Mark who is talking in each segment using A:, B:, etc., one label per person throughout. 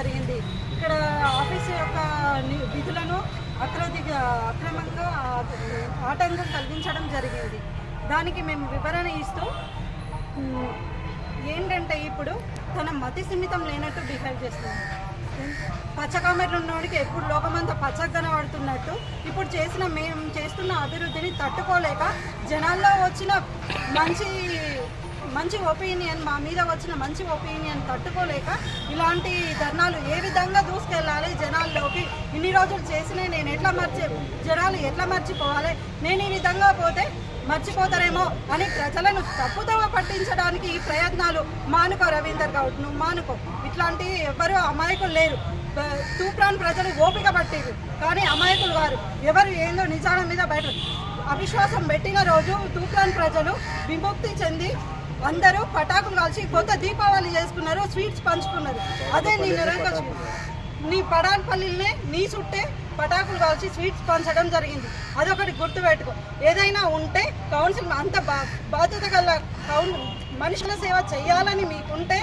A: జరిగింది. ఇక్కడ ఆఫీస్ యొక్క విధులను అక్రది అక్రమంగా ఆటంకం కలిగించడం జరిగింది. దానికి మేము వివరణ ఇస్తూ ఏంటంటే ఇప్పుడు తన మతి సిమితం లేనట్టు బిహేవ్ చేస్తుంది. పచ్చకామెర్లు ఉన్నవాడికి ఎప్పుడు లోకమంతా పచ్చగా పడుతున్నట్టు ఇప్పుడు చేసిన మేము చేస్తున్న అభివృద్ధిని తట్టుకోలేక జనాల్లో వచ్చిన మంచి మంచి ఒపీనియన్ మా మీద వచ్చిన మంచి ఒపీనియన్ తట్టుకోలేక ఇలాంటి ధర్నాలు ఏ విధంగా దూసుకెళ్ళాలి జనాల్లోకి? ఇన్ని రోజులు చేసినా నేను ఎట్లా మర్చి జనాలు ఎట్లా మర్చిపోవాలి? నేను ఈ విధంగా పోతే మర్చిపోతారేమో అని ప్రజలను తప్పుదోవ పట్టించడానికి ఈ ప్రయత్నాలు మానుకో రవీందర్ గౌడ్ నువ్వు మానుకో. ఇట్లాంటి ఎవరు అమాయకులు లేరు. తూప్రాన్ ప్రజలు ఓపిక పట్టిరు కానీ అమాయకులు వారు. ఎవరు ఏందో నిజాల మీద బయట అవిశ్వాసం పెట్టిన రోజు తూప్రాన్ ప్రజలు విముక్తి చెంది అందరూ పటాకులు కాల్చి కొత్త దీపావళి చేసుకున్నారు స్వీట్స్ పంచుకున్నారు. అదే నీ నిరంకుశ నీ పడాన్పల్లినే నీ చుట్టే పటాకులు కాల్చి స్వీట్స్ పంచడం జరిగింది. అదొకటి గుర్తుపెట్టుకో ఏదైనా ఉంటే కౌన్సిల్ అంత బా బాధ్యత గల కౌన్ మనుషుల సేవ చేయాలని మీకుంటే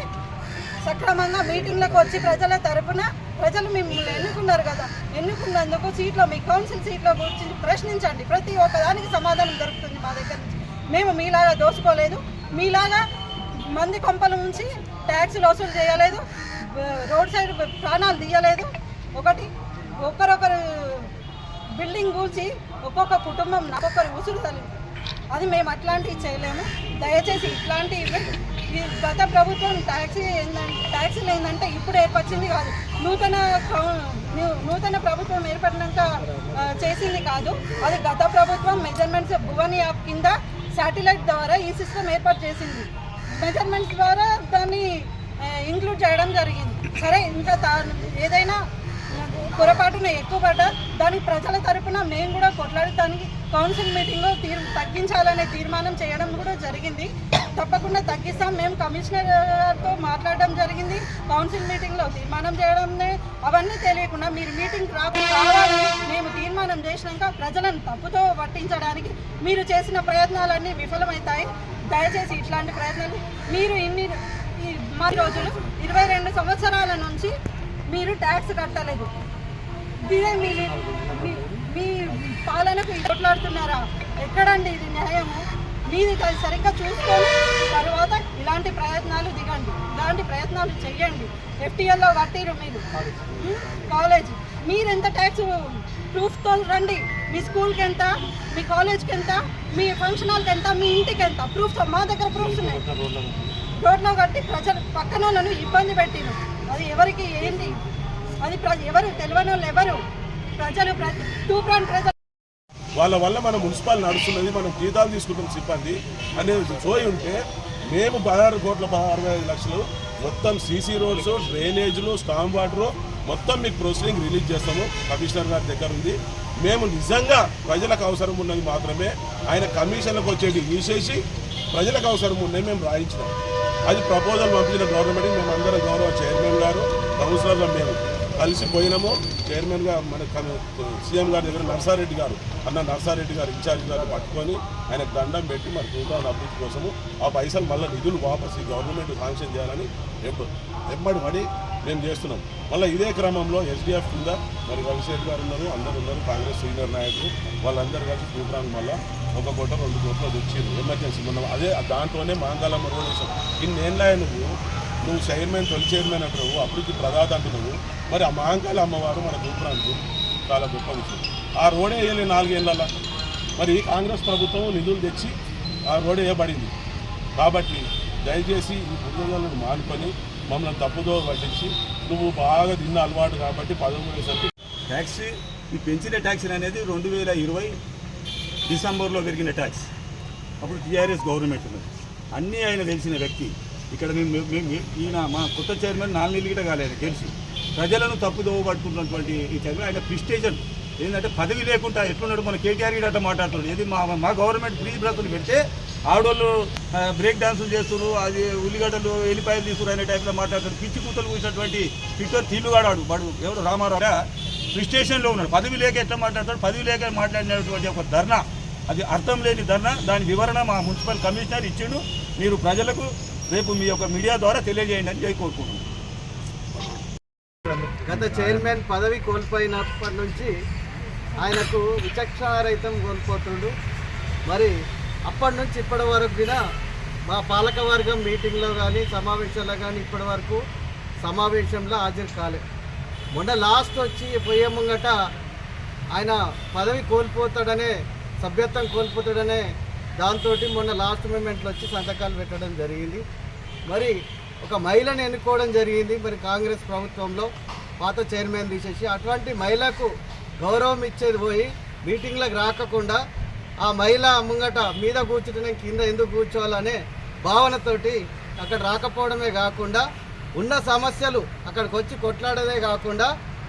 A: సక్రమంగా మీటింగ్లకు వచ్చి ప్రజల తరపున ప్రజలు మిమ్మల్ని ఎన్నుకున్నారు కదా. ఎన్నుకున్నందుకు సీట్లో మీ కౌన్సిల్ సీట్లో గురించి ప్రశ్నించండి. ప్రతి ఒక్కదానికి సమాధానం దొరుకుతుంది మా దగ్గర నుంచి. మేము మీలాగా దోసుకోలేదు. మీలాగా మంది కొంపల నుంచి ట్యాక్సీలు వసూలు చేయలేదు. రోడ్ సైడ్ ప్రాణాలు తీయలేదు. ఒకటి ఒకరొకరు బిల్డింగ్ కూల్చి ఒక్కొక్క కుటుంబం ఒక్కొక్కరు ఉసురు తల్లి. అది మేము అట్లాంటివి చేయలేము. దయచేసి ఇట్లాంటివి ఈ గత ప్రభుత్వం ట్యాక్సీ ఏంటంటే ట్యాక్సీలు ఏంటంటే ఇప్పుడు ఏర్పరిచింది కాదు. నూతన నూతన ప్రభుత్వం ఏర్పడినాక చేసింది కాదు. అది గత ప్రభుత్వం మెజర్మెంట్స్ భువని యాప్ కింద శాటిలైట్ ద్వారా ఈ సిస్టమ్ ఏర్పాటు చేసింది. మెజర్మెంట్స్ ద్వారా దాన్ని ఇంక్లూడ్ చేయడం జరిగింది. సరే ఇంకా ఏదైనా పొరపాటున ఎక్కువ పడ్డా దానికి ప్రజల తరపున మేము కూడా కొట్లాడటానికి కౌన్సిల్ మీటింగ్లో తీర్ తగ్గించాలనే తీర్మానం చేయడం కూడా జరిగింది. తప్పకుండా తగ్గిస్తాం. మేము కమిషనర్తో మాట్లాడడం జరిగింది. కౌన్సిల్ మీటింగ్లో తీర్మానం చేయడం అవన్నీ తెలియకుండా మీరు మీటింగ్ రావాలని మేము తీర్మానం చేసినాక ప్రజలను తప్పుతో పట్టించడానికి మీరు చేసిన ప్రయత్నాలన్నీ విఫలమవుతాయి. దయచేసి ఇట్లాంటి ప్రయత్నాలు మీరు ఇన్ని ఈ మా రోజులు ఇరవై రెండు సంవత్సరాల నుంచి మీరు ట్యాక్స్ కట్టలేదు. మీ పాలనకు కొట్లాడుతున్నారా ఎక్కడండి ఇది న్యాయము? మీది సరిగ్గా చూసుకొని తర్వాత ఇలాంటి ప్రయత్నాలు దిగండి. ఇలాంటి ప్రయత్నాలు చెయ్యండి. ఎఫ్టీఎల్లో కట్టిరు మీరు? కాలేజ్. మీరు ఎంత ట్యాక్స్ ప్రూఫ్తో రండి. మీ స్కూల్కి ఎంత మీ కాలేజ్కి ఎంత మీ ఫంక్షన్ హాల్కి ఎంత మీ ఇంటికి ఎంత ప్రూఫ్స్ మా దగ్గర ప్రూఫ్స్ ఉన్నాయి. రోడ్లో కట్టి ప్రజలు పక్కన ఇబ్బంది పెట్టిరు. అది ఎవరికి ఏంది? అది ఎవరు తెలియని వాళ్ళు ఎవరు? ప్రజలు తూప్రాన్ ప్రజలు.
B: వాళ్ళ వల్ల మన మున్సిపాల్ నడుస్తున్నది మనం జీతాలు తీసుకుంటున్న సిబ్బంది అనేది సోయి ఉంటే మేము పదహారు కోట్ల అరవై ఐదు లక్షలు మొత్తం సీసీ రోడ్స్ డ్రైనేజ్లు స్టామ్ వాటరు మొత్తం మీకు ప్రొసీడింగ్ రిలీజ్ చేస్తాము. కమిషనర్ గారి దగ్గర ఉంది. మేము నిజంగా ప్రజలకు అవసరం ఉన్నది మాత్రమే. ఆయన కమిషన్లకు వచ్చేది తీసేసి ప్రజలకు అవసరం ఉన్నది మేము రాయించినాం. అది ప్రపోజల్ పంపించిన గవర్నమెంట్ మేము అందరం గౌరవ చైర్మన్ గారు కౌన్సిలర్లు మేము. కలిసి పోయినాము చైర్మన్గా మన సీఎం గారి దగ్గర నర్సారెడ్డి గారు. అన్న నర్సారెడ్డి గారు ఇన్ఛార్జ్ గారు పట్టుకొని ఆయనకు దండం పెట్టి మరి చూద్దాం అభివృద్ధి కోసము ఆ పైసలు మళ్ళీ నిధులు వాపసు గవర్నమెంట్ శాంక్షన్ చేయాలని ఎప్పుడు ఎమ్మడి పడి మేము చేస్తున్నాం. మళ్ళీ ఇదే క్రమంలో ఎస్డిఎఫ్ కింద మరి రవిశేఖర్ గారు ఉన్నారు అందరు ఉన్నారు కాంగ్రెస్ సీనియర్ నాయకులు వాళ్ళందరూ కలిసి చూడడానికి మళ్ళీ ఒక కోట రెండు కోట్లు తెచ్చింది ఎమర్జెన్సీ మనం అదే దాంట్లోనే మాంగళం రోడ్ ఇన్నేళ్ళ నువ్వు. నువ్వు చైర్మన్ తొలి చైర్మన్ అంటున్నావు అభివృద్ధి ప్రధాత అంటున్నావు. మరి ఆ మహంకాళి అమ్మవారు మన గోపురానికి చాలా గొప్ప విషయం. ఆ రోడే వేయలే నాలుగేళ్ళ మరి కాంగ్రెస్ ప్రభుత్వం నిధులు తెచ్చి ఆ రోడ్ వేయబడింది. కాబట్టి దయచేసి ఈ బుద్ధులను మానుకొని మమ్మల్ని తప్పుదో పట్టించి నువ్వు బాగా తిన్న అలవాటు కాబట్టి పదవి వేసరికి
C: ట్యాక్స్ ఈ పెంచిన ట్యాక్సీ అనేది రెండు వేల ఇరవై డిసెంబర్లో పెరిగిన ట్యాక్స్ అప్పుడు టీఆర్ఎస్ గవర్నమెంట్ ఉన్నది. అన్నీ ఆయన తెలిసిన వ్యక్తి. ఇక్కడ మేము మేము- ఈయన మా కొత్త చైర్మన్ నాలుగు నెలలు గిట కాలేదు గెలిచి ప్రజలను తప్పుదోవ పట్టుకున్నటువంటి ఈ చైర్మన్ ఆయన ప్రిస్టేజన్ ఏంటంటే పదవి లేకుండా ఎట్లున్నాడు మన కేటీఆర్ గిట అట్లా మాట్లాడుతున్నాడు. ఏది మా మా గవర్నమెంట్ ఫ్రీ బ్రతులు పెడితే ఆడోళ్ళు బ్రేక్ డాన్సులు చేస్తున్నారు అది ఉల్లిగడ్డలు ఎల్లిపాయలు తీసుకురు అనే టైప్లో మాట్లాడుతాడు పిచ్చి కూతలు కూసినటువంటి ట్విట్టర్ తీలుగాడాడు వాడు ఎవరు రామారావు. ప్రిస్టేషన్లో ఉన్నాడు. పదవి లేక ఎట్లా మాట్లాడతాడు పదవి లేక మాట్లాడినటువంటి ఒక ధర్నా. అది అర్థం లేని ధర్నా. దాని వివరణ మా మున్సిపల్ కమిషనర్ ఇచ్చిండు. మీరు ప్రజలకు రేపు మీ యొక్క మీడియా ద్వారా తెలియజేయండి అని చెప్పి కోరుకుంటున్నాను
D: గత చైర్మన్ పదవి కోల్పోయినప్పటి నుంచి ఆయనకు విచక్షణారహితం కోల్పోతుండు. మరి అప్పటి నుంచి ఇప్పటి వరకు కూడా మా పాలకవర్గం మీటింగ్లో కానీ సమావేశాల్లో కానీ ఇప్పటి వరకు సమావేశంలో హాజరు కాలేదు మొన్న లాస్ట్ వచ్చి పోయే ముంగట ఆయన పదవి కోల్పోతాడనే సభ్యత్వం కోల్పోతాడనే దాంతో మొన్న లాస్ట్ మూమెంట్లో వచ్చి సంతకాలు పెట్టడం జరిగింది. మరి ఒక మహిళను ఎన్నుకోవడం జరిగింది. మరి కాంగ్రెస్ ప్రభుత్వంలో పాత చైర్మన్ తీసేసి అటువంటి మహిళకు గౌరవం ఇచ్చేది పోయి మీటింగ్లకు రాకుండా ఆ మహిళ ముంగట మీద కూర్చుంటే కింద ఎందుకు కూర్చోవాలనే భావనతోటి అక్కడ రాకపోవడమే కాకుండా ఉన్న సమస్యలు అక్కడికి వచ్చి కొట్లాడదే కాకుండా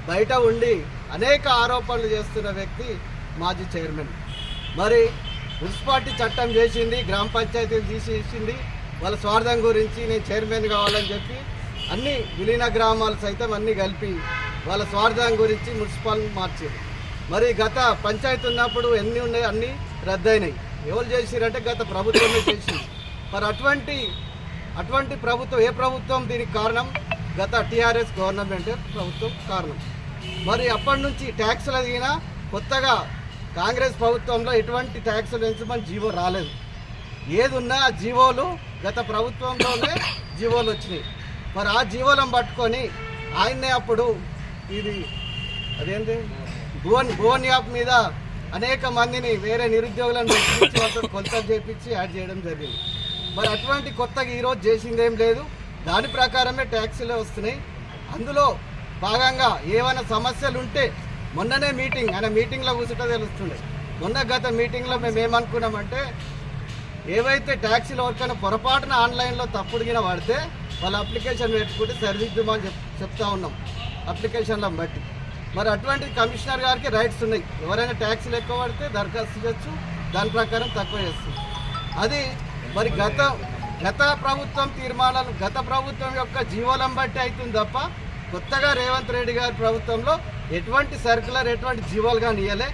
D: బయట ఉండి అనేక ఆరోపణలు చేస్తున్న వ్యక్తి మాజీ చైర్మన్. మరి మున్సిపాలిటీ చట్టం చేసింది గ్రామ పంచాయతీలు తీసేసింది వాళ్ళ స్వార్థం గురించి నేను చైర్మన్ కావాలని చెప్పి అన్ని విలీన గ్రామాలు సైతం అన్ని కలిపి వాళ్ళ స్వార్థం గురించి మున్సిపల్ మార్చారు మరి గత పంచాయతీ ఉన్నప్పుడు ఎన్ని ఉన్నాయి అన్నీ రద్దయినాయి. ఎవరు చేసిరంటే గత ప్రభుత్వమే చేసింది. మరి అటువంటి అటువంటి ప్రభుత్వం ఏ ప్రభుత్వం దీనికి కారణం? గత టీఆర్ఎస్ గవర్నమెంట్ ప్రభుత్వం కారణం. మరి అప్పటి నుంచి ట్యాక్సులు అదిగినా కొత్తగా కాంగ్రెస్ ప్రభుత్వంలో ఎటువంటి ట్యాక్సులు పెంచమని జీవో రాలేదు. ఏదున్నా ఆ జీవోలు గత ప్రభుత్వంలోనే జీవోలు వచ్చినాయి. మరి ఆ జీవనం పట్టుకొని ఆయన్నే అప్పుడు ఇది అదేంటి భువన్ భువన్ యాప్ మీద అనేక మందిని వేరే నిరుద్యోగులను మెప్పించి చేపించి యాడ్ చేయడం జరిగింది. మరి అటువంటి కొత్తగా ఈరోజు చేసింది ఏం లేదు. దాని ప్రకారమే ట్యాక్సీలు వస్తున్నాయి. అందులో భాగంగా ఏమైనా సమస్యలు ఉంటే మొన్ననే మీటింగ్ ఆయన మీటింగ్లో కూర్చుంటే తెలుస్తుండే. మొన్న గత మీటింగ్లో మేము ఏమనుకున్నామంటే ఏవైతే ట్యాక్సీలు ఎవరికైనా పొరపాటున ఆన్లైన్లో తప్పుడుగిన పడితే వాడితే వాళ్ళ అప్లికేషన్ పెట్టుకుంటే సరిదిద్దుమని చెప్ చెప్తా ఉన్నాం. అప్లికేషన్లను బట్టి. మరి అటువంటి కమిషనర్ గారికి రైట్స్ ఉన్నాయి. ఎవరైనా ట్యాక్సీలు ఎక్కువ పడితే దరఖాస్తు చేయొచ్చు. దాని ప్రకారం తక్కువ చేస్తుంది. అది మరి గత గత ప్రభుత్వం తీర్మానాలు గత ప్రభుత్వం యొక్క జీవోలం బట్టి అవుతుంది తప్ప కొత్తగా రేవంత్ రెడ్డి గారి ప్రభుత్వంలో ఎటువంటి సర్కులర్ ఎటువంటి జీవోలు కానీ ఇవ్వలే